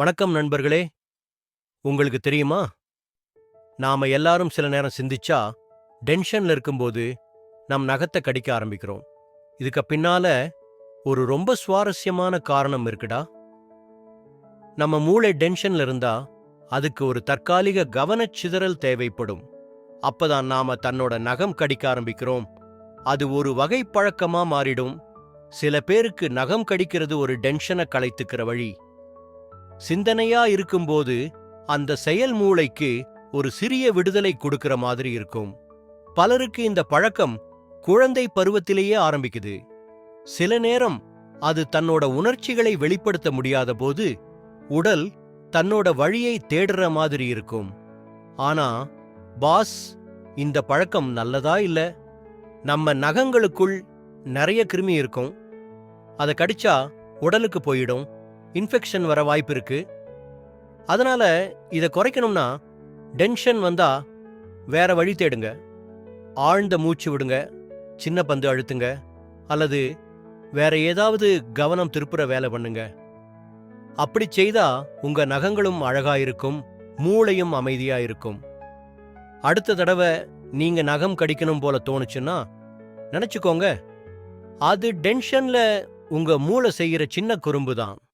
வணக்கம் நண்பர்களே. உங்களுக்கு தெரியுமா? நாம எல்லாரும் சில நேரம் சிந்திச்சா டென்ஷன்ல இருக்கும்போது நம் நகத்தை கடிக்க ஆரம்பிக்கிறோம். இதுக்கு பின்னால ஒரு ரொம்ப சுவாரஸ்யமான காரணம் இருக்குடா. நம்ம மூளை டென்ஷன்ல இருந்தா அதுக்கு ஒரு தற்காலிக கவனச்சிதறல் தேவைப்படும். அப்பதான் நாம தன்னோட நகம் கடிக்க ஆரம்பிக்கிறோம். அது ஒரு வகை பழக்கமா மாறிடும். சில பேருக்கு நகம் கடிக்கிறது ஒரு டென்ஷனை களைத்துக்கிற வழி. சிந்தனையா இருக்கும்போது அந்த செயல் மூளைக்கு ஒரு சிறிய விடுதலை கொடுக்கிற மாதிரி இருக்கும். பலருக்கு இந்த பழக்கம் குழந்தை பருவத்திலேயே ஆரம்பிக்குது. சில நேரம் அது தன்னோட உணர்ச்சிகளை வெளிப்படுத்த முடியாத போது உடல் தன்னோட வழியை தேடுற மாதிரி இருக்கும். ஆனா பாஸ் இந்த பழக்கம் நல்லதா இல்ல? நம்ம நகங்களுக்குள் நிறைய கிருமி இருக்கும். அதை கடிச்சா உடலுக்கு போயிடும். இன்ஃபெக்ஷன் வர வாய்ப்பு இருக்கு. அதனால இதை குறைக்கணும்னா டென்ஷன் வந்தா வேற வழி தேடுங்க. ஆழ்ந்த மூச்சு விடுங்க. சின்ன பந்து அழுத்துங்க. அல்லது வேற ஏதாவது கவனம் திருப்புற வேலை பண்ணுங்க. அப்படி செய்தா உங்க நகங்களும் அழகா இருக்கும். மூளையும் அமைதியா இருக்கும். அடுத்த தடவை நீங்க நகம் கடிக்கணும் போல தோணுச்சுன்னா நினைச்சுக்கோங்க. அது டென்ஷன்ல உங்க மூளை செய்யற சின்ன குறும்பு தான்